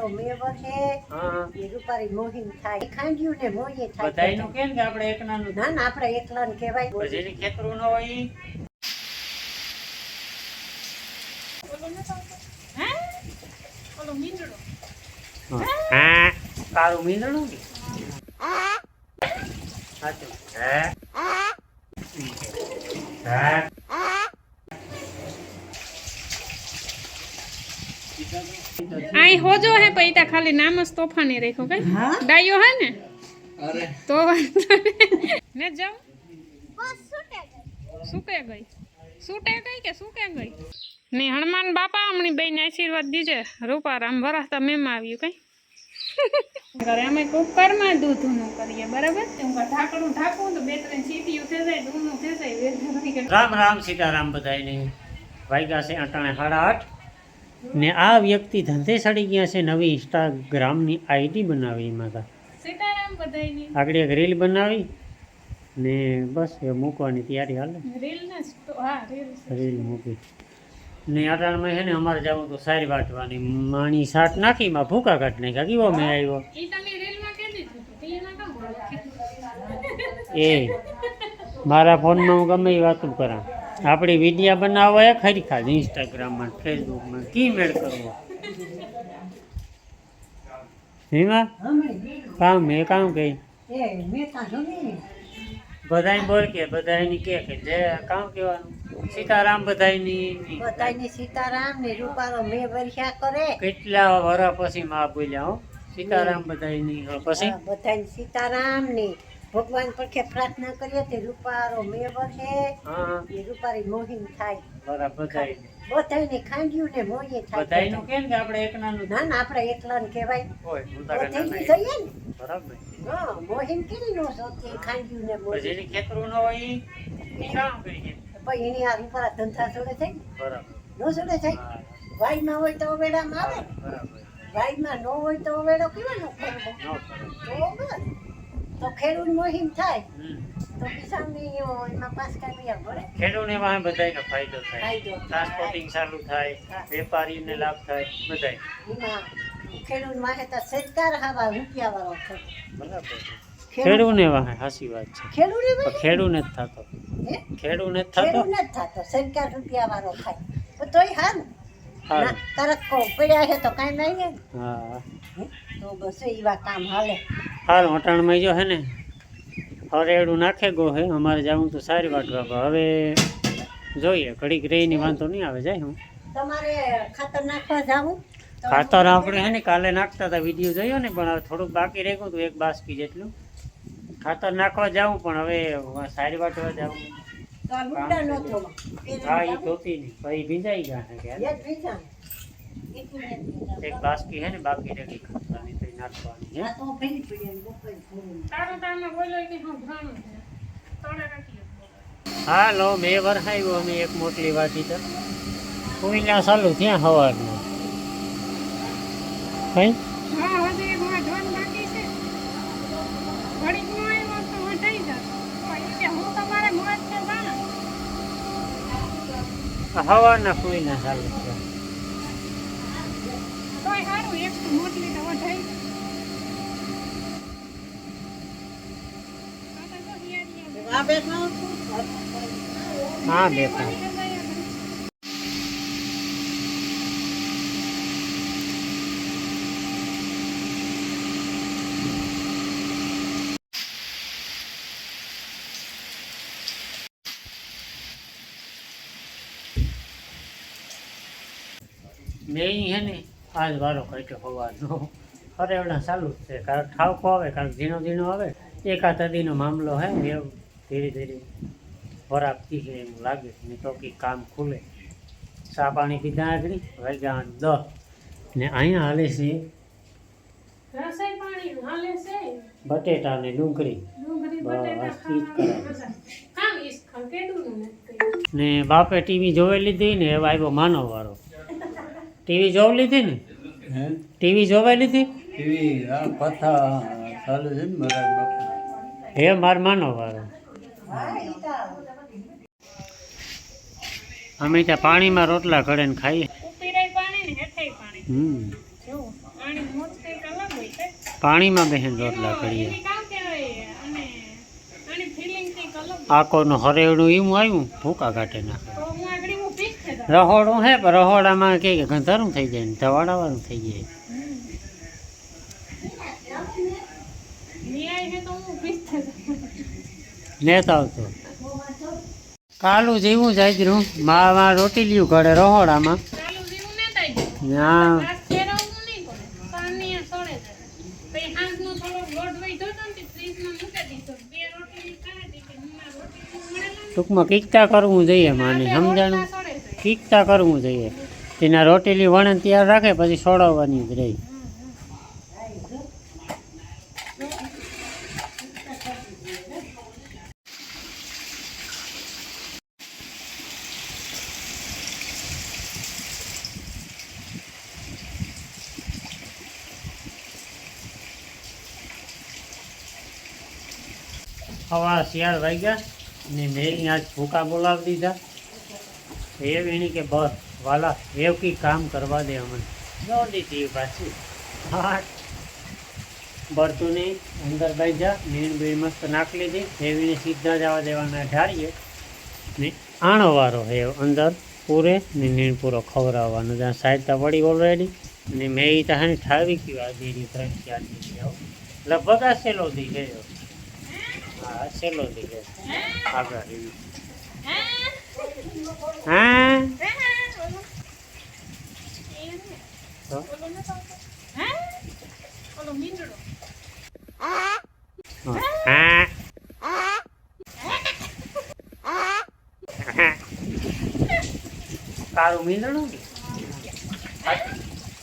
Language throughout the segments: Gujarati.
રૂપારો મેવર છે. એ રૂપારી મોહિમ થાય. ખાંડ્યું ને મોયે થાય. બધાયનું કેમ કે આપણે એકનાનું? ના ના આપણે એકલા કહેવાય. પછી ખેતરું ન હોય. તારું મીંદડું ને સાચું હે. હે? આઈ હોજો હે પૈતા ખાલી નામ જ તોફાની રાખ્યો કઈ? હા? ડાયો હે ને? તો વાંધો નહીં. ને જાઉં? સુકે ગઈ. સૂટે ગઈ કે સુકે ગઈ? ને હનુમાન બાપા હમણી બેન આશીર્વાદ દીજે. રૂપારામ વરાસતા મેમાં આવ્યું કઈ? ઘરે અમે કુકરમાં દૂધનું કરીએ બરાબર? હું ઢાંકણું ઢાંકું તો બે ત્રણ સીટીયું થઈ જાય દૂધનું થઈ જાય વેસણ થઈ રામ રામ સીતારામ બધાયને. વાગ્યા છે અટાણે સાડા આઠ. ને આ વ્યક્તિ ધંધે સડી ગયા છે નવી ઇન્સ્ટાગ્રામની આઈડી બનાવી માતા. આગળ એક રીલ બનાવી ને બસ એ મૂકવાની તૈયારી હાલે. રીલ સ્ટો- મૂકી. ને અટાણમાં છે ને અમારે જવું તો સારી વાટવાની માણી શાક નાખી માં ભૂકા કાઢ નાખ્યા. કેવો મેં આવ્યો? એ મારા ફોનમાં હું ગમે એ વાતું કરા આપણી વિડીયા બનાવવા એ ખરી ખાલી. ઇન્સ્ટાગ્રામમાં ફેસબુકમાં કી મેળ કરવો? હિમા? કામ મેં કામ કહી બધાય બોલ કે બધાયની કે કે જે કામ કહેવાનું? સીતારામ બધાયની બધાયની સીતારામ ને રૂપારો મે વર્ષા કરે. કેટલા વરા પછી માં બોલ્યા હો? સીતારામ બધાયની પછી? બધાયની સીતારામ ને ભગવાન પડખે પ્રાર્થના કરીએ તે રૂપારો મેવર છે. એ રૂપારી મોહિન થાય. વરા બધાયની. બધાયને ખાંડ્યું ને મોયે થાય. બધાયનું કેમ કે આપણે એકનાનું ના ના આપણે એકલા કહેવાય. હોય હું તારે બધાયની નાના ને. બરાબર. હા નો ખાંડ્યું ને મોયે જેની ખેતરું ન હોય એની આ રૂપારા ધંધા જોડે થાય બરાબર. નો જોડે થાય? હા, વાઈમાં હોય તો વેડામાં આવે. બરાબર. ન હોય તો વેડો કેવાનો કરવો તો તો ખેડૂત મોહિમ થાય. તો કિસાનની એમાં પાસ કાઢી મળે ખેડૂતને એમાં બધાયનો ફાયદો થાય. ફાયદો ટ્રાન્સપોર્ટિંગ ચાલુ થાય વેપારીને લાભ થાય બધાય. ખેડૂત માહે તો સરકાર હવા રૂપિયા વાળો બરાબર. ખેડૂને વાંહે સાચી વાત છે. ખેડૂત પણ ખેડૂને જ થતો. હે? ખેડૂને જ થતો? ખેડૂત જ થતો. સરકાર રૂપિયા વાળો થાય તોય હાર ના. પડ્યા છે તો કાંઈ નહીં ને હા? તો બસ એવા કામ હાલે. સારું અટાણમાં જો હે ને એડું નાખે ગો હે અમારે જવું તો સારી વાત બાબા હવે જોઈએ ઘડીક રહીને વાંધો નહીં આવે જાય હું. તમારે ખાતર નાખવા જાવું? ખાતર આપણે હે ને કાલે નાખતા હતા વીડિયો જોયો ને પણ હવે થોડુંક બાકી રહી ગયું હતું એક બાસ્કી જેટલું. ખાતર નાખવા જાવું પણ હવે સારી વાટવા જાવું. હા એ ધોતી નહીં પછી ભીંજાઈ ગયા એક બાસ્કી હે ને, બાકી રહી ગઈ ખાતરની નાખવાની હે? તો ભેગી પડી એમ બપોરે. તારું તારમાં બોલ્યો કે હું ભ્રમ તોડે રાખી હાલો મેં વરસાવ્યું અમે એક મોટલી વાટી તો. કોઈના ચાલુ ત્યાં હવારનું? કઈ હા? માં નો હું સવારના કોઈના ચાલુ છે? તો મોટલી તો વઢાઈ આ બેસમાં શું? હા બેટા મેં હે ને આજ વારો કાઢ્યો હોવાનો. અરે એવડા ચાલુ જ છે કારણ ઠાવકો આવે કારણ ધીનો ધીનો આવે એકાદ અદીનો મામલો હે એવું ધીરે ધીરે વરાપ છે એવું લાગે ને તો કે કામ ખુલે. ચા પાણી પીધા આગળ વાગ્યા દસ ને અહીંયા હાલે છે. બટેટા ને ડુંગળી. ને બાપે ટીવી જોઈ લીધી ને એવા આવ્યો માનવ વાળો ટીવી જોઈ લીધી ને? હે? ટીવી જોવાઈ લીધી ટીવી આ કથા ચાલુ છે ને હે માર માનો વાળો અમે ત્યાં પાણીમાં રોટલા ઘડે ને ખાઈએ. ઉપીરાય પાણી ને હેઠાય પાણી. હમ. પાણીમાં બેહેન રોટલા કરીએ. આકોનું હરેવડું એવું આવ્યું ભૂકા કાઢે નાખે તો હું આગળ હું પીસ થઈ જાઉં. રહોડું હે પણ રહોડામાં કે ગંધારું થઈ જાય ને ધવાડાવાનું થઈ જાય. લેતા આવતો કાલું જેવું જાજરું માં માં રોટી લ્યું ઘરે રહોડામાં. ને ટૂંકમાં કીકતા કરવું જોઈએ માને સમજાણું? કીકતા કરવું જોઈએ. તેના રોટેલી વણન તૈયાર રાખે, પછી છોડાવવાની જ રહી. હવા શિયાળ વાગ્યા, ને મેં આજ ભૂકા બોલાવી દીધા. એ વીણી કે બસ, વાલા એવું કી કામ કરવા દે અમને. જો દીધી પાછી. હા બરતુની અંદર ભાઈ જા મીણ બીણ મસ્ત નાખી લીધી. વીણી સીધા જવા દેવાના ઢાળીએ. ને આણો વારો હે અંદર પૂરે ને નીણ પૂરો ખવડાવવાનો. ત્યાં સાઈડ તો પડી ઓલરેડી ને મેં એ તો હાને ઠાવી ગયું આ દેરી ત્રણ, ચાર દી લગભગ આ સેલો દી ગયો. હા સેલો દી ગયો. આગળ. હા? તારું મીંદડું? સાચું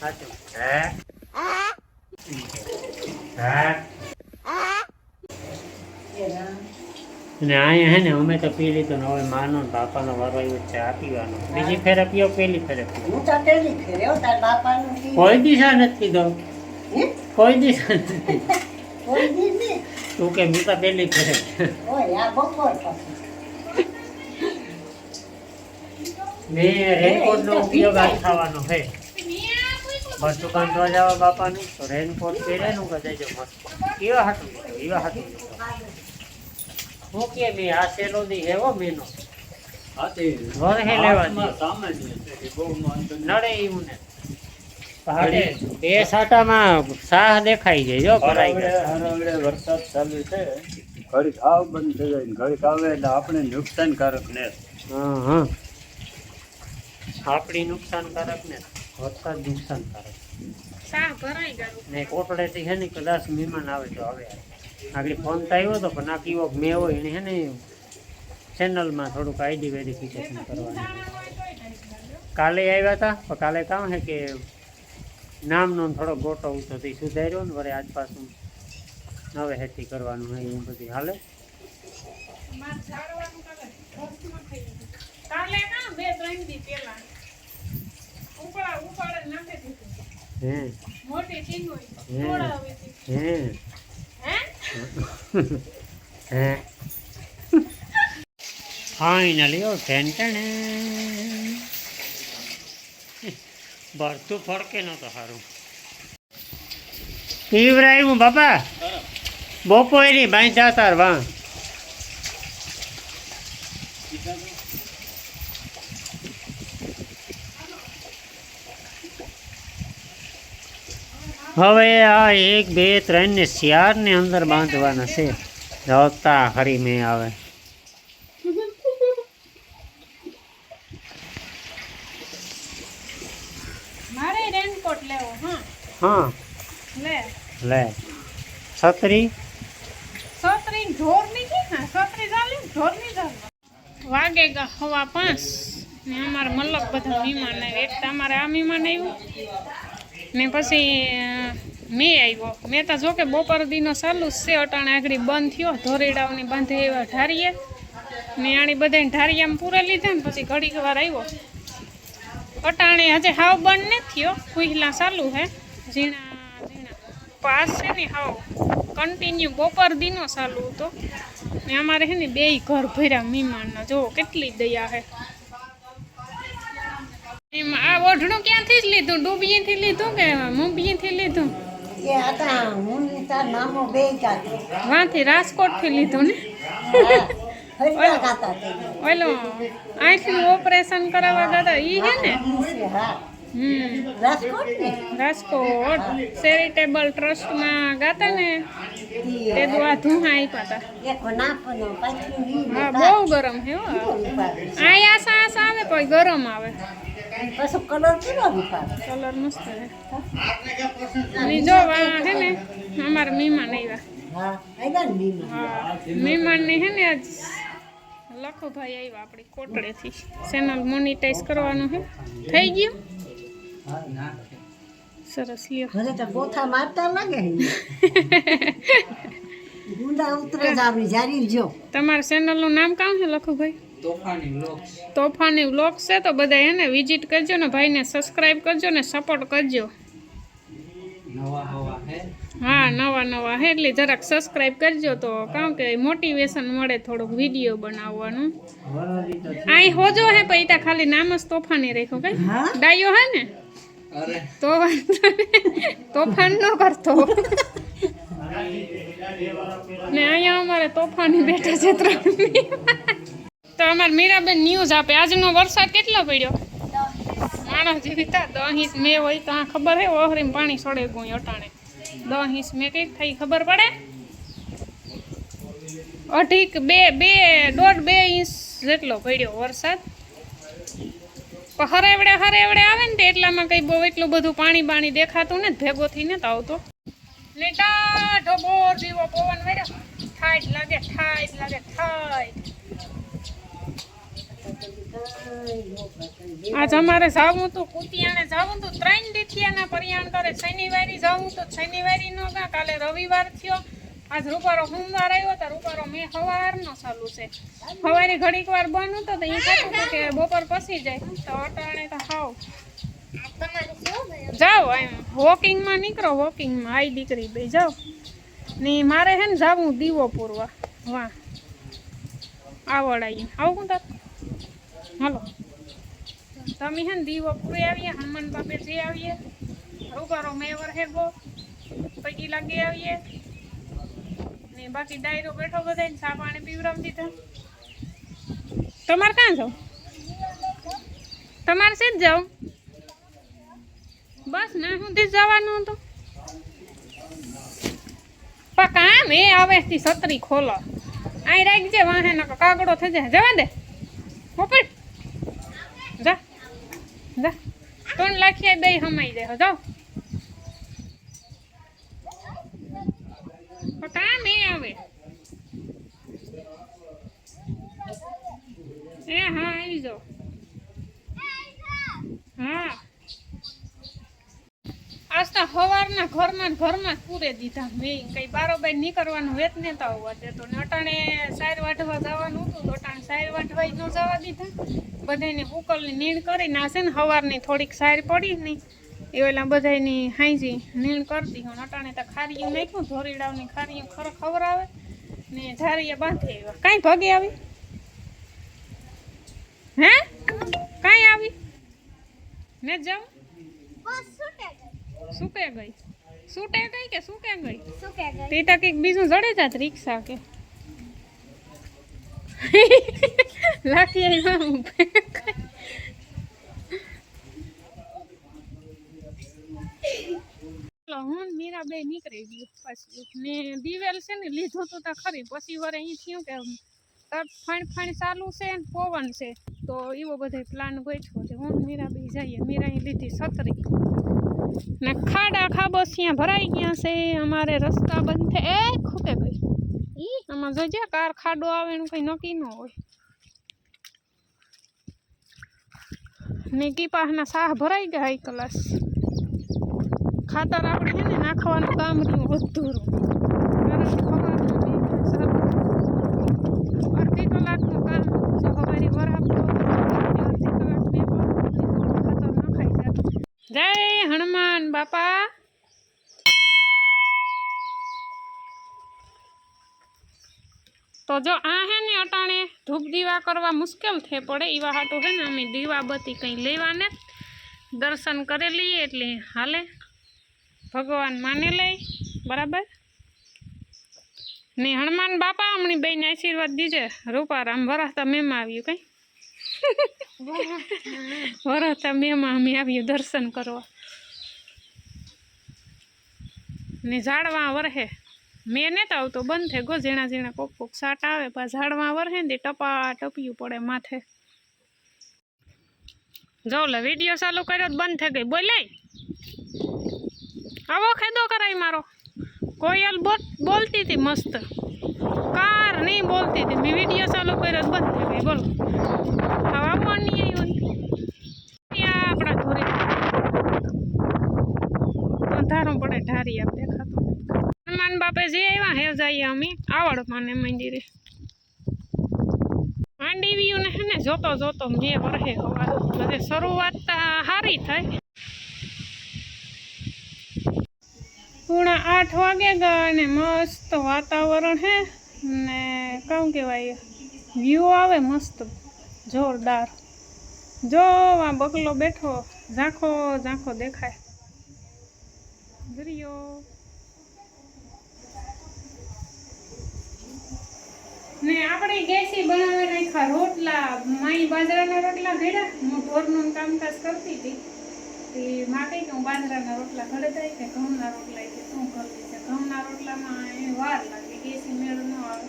સાચું હે. હે. અને અહીંયા હે ને અમે તો પી લીધું ને હવે માનો ને બાપાનો વારો આવ્યો ચા પીવાનો. બીજી ફેરે પીઓ પેલી ફેરે પીઓ. હું તો પેલી ફેરે? હો, તાર બાપાનું કોઈ દિશા નથી દો કોઈ દિશા નથી કોઈ દિશા તું કે મીતા પેલી ફેરે ઓય, આ બપોર પછી. મેં રેનકોટ નો ઉપયોગ આ થવાનો છે બસ દુકાન તો જવા બાપાનું તો રેનકોટ પહેરે નું કે મસ્ત. એવા હતું એવા હાટું લીધો. મે આ સેલો દી હેવો મેનો. વરહે લેવા દી સામાન્ય છે બહુ નડે એવું પહાડે બે સાટામાં સાહ દેખાઈ જાય જો ભરાઈ હરાવડે વરસાદ ચાલુ છે. ઘડીક આવ બંધ થઈ જાય ને ઘડીક આવે એટલે આપણે નુકસાનકારક ને. હા હા. આપણી નુકસાનકારક ને. વરસાદ નુકસાનકારક. સાહ ભરાઈ ગયું. ને કોટડેથી હે ને કદાચ મહેમાન આવે તો આવે. આગળ ફોન તો આવ્યો હતો પણ આ કીવો મેં હોય એને છે ને ચેનલમાં થોડુંક આઈડી વેરિફિકેશન કરવાનું. કાલે આવ્યા હતા પણ કાલે કામ છે કે નામનો થોડો ગોટો ઊંચો તે સુધાર્યો ને વરે આજ પાછું નવે હેતી કરવાનું હોય એવું બધું હાલે. હે. હે. હે? હે ફાઇનલી ઓ ફેન્ટણે ભરતું ફરકે તો સારું પીવરાયું બાપા. બપોરની બાઈ જાતાર વાં હવે આ એક બે ત્રણ ને ચાર ને અંદર બાંધવાના છે. જોતા હરી મેં આવે. મારે રેનકોટ લેવો હા. હા. લે. લે. છત્રી? છત્રી ઢોરની છે ને છત્રી ચાલે ઢોરની ચાલે. વાગે ગા હવા પાંચ. ને અમારે મલક બધા મહેમાન આવ્યા. એક તો અમારે આ મહેમાન આવ્યું. ને પછી મેં આવ્યો. મેં તો જો કે બપોર દીનો ચાલુ જ છે, અટાણે આગળ બંધ થયો, ધોરેડાઓની બાંધે એવા ઢારીએ. ને આણી બધાને ઢારિયામાં પૂરે લીધા ને પછી ઘડીક વાર આવ્યો. અટાણે હજે હાવ બંધ નથી થયો ખુઈલા ચાલુ હે. ઝીણા ઝીણા. પાસ છે ને હાવ. કન્ટિન્યુ બપોર દીનો ચાલુ હતો. ને અમારે છે ને બેય ઘર ભર્યા, મહેમાનના. જો કેટલી દયા હે. આ ઓઢણું ક્યાંથી જ લીધું? ડૂબીએથી લીધું કે મુંબઈથી લીધું? એ હતા હું ને તાર મામો બે ગાતો. વાંથી રાજકોટથી લીધું ને? ફરીદા ગાતા તે. ઓલો આંખનું ઓપરેશન કરાવવા ગયા ઈ હે ને? છે, હા. હમ. રાજકોટ ને? રાજકોટ ચેરિટેબલ ટ્રસ્ટમાં ગાતા ને? તે દો આ ધુહા આપ્યા હતા એક નાપનો પાછું ઈ ને હા તાર બહુ ગરમ છે હો. રૂપાળો. આ આસા આસા આવે પણ ગરમ આવે. પાછો કલર કેવો રૂપાળો કલર મસ્ત છે અને જો આ હે ને અમારા મહેમાન આવ્યા હા આવ્યા ને બીમાં હા મહેમાનને હે ને આજ લખુભાઈ આવ્યા આપણી કોટડેથી ચેનલ મોનિટાઈઝ કરવાનું છે થઈ ગયું? સરસ લ્યો. ઘરે તો ગોથા મારતા લાગે ગુંડા ઉતરે જ આપણી જારી જો તમારા ચેનલનું નામ કામ છે લખુભાઈ તોફાની વ્લોગ્સ. છે તો બધા એને વિઝિટ કરજો ને ભાઈને સબસ્ક્રાઇબ કરજો ને સપોર્ટ કરજો. હા. નવા નવા હે એટલે જરાક સબસ્ક્રાઇબ કરજો તો કારણ કે મોટિવેશન મળે થોડુંક વીડિયો બનાવવાનું. અહીં હોજો હે પૈતા ખાલી નામ જ તોફાની રાખ્યું કઈ? ડાયો હે ને? તો તોફાન ન કરતો. ને અહીંયા અમારે તોફાની બેઠા છે ત્રણ. તો અમારે મીરાબેન ન્યૂઝ આપે. આજનો વરસાદ કેટલો પડ્યો? માણસ જેવી તા દહ ઇંચ મેં હોય તો આ ખબર હે ઓહરીમાં પાણી સડે ગું અટાણે. દહ ઇંચ મેં કઈ થઈ, ખબર પડે? અઢીક બે બે, દોઢ બે ઇંચ જેટલો પડ્યો વરસાદ. હરેવડે હરેવડે આવે ને તે એટલામાં કઈ બહુ એટલું બધું પાણી બાણી દેખાતું ને ભેગો થઈને તો આવતો. ને ટાઢો બોર પવન વર્યો ઠાઈટ લાગે ઠાઈટ લાગે ઠાઈટ આજ અમારે જાવું તો કુતિયાણે જાવું તો ત્રણ દીથિયાના પરિયાણ કરે, શનિવારી જાવું તો શનિવારી નો ગા, કાલે રવિવાર થયો. આજ રૂપારો સોમવાર આવ્યો તો રૂપારો મેં સવારનો ચાલુ છે. સવારે ઘડીક વાર બનવું તો એ કહેતું કે બપોર પસી જાય. તો અટાણે તો હાવ. જાઓ એમ. વોકિંગમાં નીકળો, વોકિંગમાં. આઈ દીકરી બે, જાઓ. ને મારે હે ને જાવું દીવો પૂરવા. વાહ. આવડ આવી આવું તાર? હાલો. તમે હે ને દીવો પૂરી આવીએ, હનુમાન બાપે જઈ આવીએ રૂપારો મેવર હે ગો પૈકી લાગી આવીએ. ને બાકી ડાયરો બેઠો બધાને ચા પાણી પીવરાવી દીધા. તમારે ક્યાં જાવ? તમારે છે જ જાવ? બસ ના સુધી જ જવાનું હતું. પણ કામ એ આવેથી છત્રી ખોલો. અહીં રાખજે વાહે, નકર કાગડો થઈ જાય. જવા દે. ઉપર જા. જા. ત્રણ લાખી દઈ હમાઈ દે જાઓ. કામ એ આવે એ હા, આવી જાઓ. હા. આજ સવારના ઘરમાં ઘરમાં પૂરે દીધા મેં. કઈ બારોબાર નીકળવાનું વેત નેતા હોવા દેતો. ને અટાણે સાર વાઢવા જવાનું હતું તો સાર ન જવા દીધા. બધાને ઉકલની નીણ કરીને આ છે ને સવારની થોડીક સાર પડી ને એ ઓલા બધાની હાંજી નીણ કરતી હું અટાણે તો ખારીયું નાખ્યું ધોરીડાવની ખારીયું ખર ખબર આવે ને ઝારીએ બાંધી આવ્યા. કાંઈ ભગે આવી? હે? કાંઈ આવી? ને જાઉં સુકે ગઈ. સૂટે ગઈ કે સુકે ગઈ? તે તો કંઈક બીજું જડે જાત રિક્ષા કે. લાખી આવ્યા હું ચાલો, હું ને મીરા બે નીકળી ગયું પછી ને દિવેલ છે ને લીધું તો ખરી. પછી વરે અહીં થયું કે ફાણી ફણ ચાલુ છે ને પવન છે તો એવો બધો પ્લાન ગોઠવો છે. હું મીરાબે જઈએ. મીરા લીધી છત્રી. ને ખાડા ખાબોસિયા ભરાઈ ગયા છે. અમારે રસ્તા બંધ એ ખૂટે ગઈ ઈ આમાં જોજે કાર ખાડો આવે એનું કઈ નક્કી ન હોય. ને કીપાસના સાહ ભરાઈ ગયા હાઈ ક્લાસ. ખાતર આપણે છે ને નાખવાનું કામ રહ્યું અધૂરું કારણ કે અડધી કામ જો સવારે વરાપ ખાતર નખાઈ જાય. જય હનુમાન બાપા. તો જો આ હે ને અટાણે ધૂપ દીવા કરવા મુશ્કેલ થઈ પડે એવા હાટું હે ને અમે દીવા બત્તી કંઈ લેવાને. દર્શન કરી લઈએ એટલે હાલે. ભગવાન માને લઈ, બરાબર? ને હનુમાન બાપા હમણી બેન આશીર્વાદ દીજે. રૂપારામ વરાસતા મેમાં આવ્યું કઈ? વરાતા મેમાં અમે આવ્યું દર્શન કરવા. ને ઝાડવા વરહે. મેં નતા આવતો બંધ થઈ ગયો. ઝીણા ઝીણા કોક કોક સાટ આવે, પણ ઝાડમાં વરહે ને ટપા ટપિયું પડે માથે. જો લે, વીડિયો ચાલુ કર્યો બંધ થઈ ગઈ. બોલાય આવો ખેદો કરાય મારો. કોયલ બોલ, બોલતી હતી મસ્ત. કાર નહીં બોલતી હતી. મેં વીડિયો ચાલુ કર્યો બંધ થઈ ગઈ. બોલો. હવા પણ નહીં આવ્યું આપણા ધોરે. અંધારો પડે ઢારી દેખાતો જે આવ્યા હે જઈએ અમે. આવડ માને મંદિરે. માંડીવ્યું ને હે જોતો જોતો મેં વરહે હવા શરૂઆત સારી થાય. પૂણા આઠ વાગે ગયા અને મસ્ત વાતાવરણ હે ને કહું કહેવાય વ્યૂ આવે મસ્ત, જોરદાર. જો આ બગલો બેઠો, ઝાંખો ઝાંખો દેખાય. દરિયો. ને આપણે ગેસી બનાવી નાખ્યા રોટલા. માઈ બાજરાના રોટલા ઘડ્યા. હું ઢોરનું કામકાજ કરતી હતી. તે માં કહી કે હું બાજરાના રોટલા ઘડે થાય કે ઘઉંના રોટલા. કે શું કરતી છે? ઘઉંના રોટલામાં એ વાર લાગે. ગેસી મેળ ન આવે.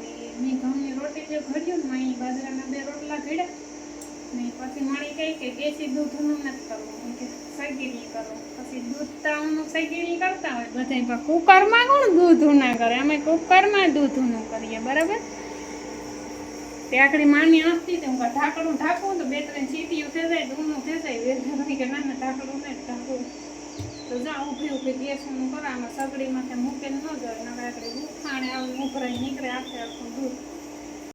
તે મેં ઘઉંની રોટી જે ઘડ્યું ને, માઈ બાજરાના બે રોટલા ઘડ્યા. ને પછી માણી કહી કે દેશી દૂધનું નથી કરવું કે સગીરી કરો. પછી દૂધ તાવનું સગીરી કરતા હોય બધા પણ કુકરમાં કોણ દૂધ ના કરે? અમે કુકરમાં દૂધનું કરીએ, બરાબર? તે માની આંખતી હતી હું ઢાંકણું ઢાંકું તો બે ત્રણ ચીટીયું થઈ જાય ઊનું થઈ જાય વેધર કે ના ના, ઢાંકણું ને ઢાંકું તો જા ઊભી ઊભી ગેસનું કરો, આમાં સગડીમાં મૂકે ન જાય, નકર આકડી ઉફાણે આવું ઉભરાઈ નીકળે આખે આખું દૂધ.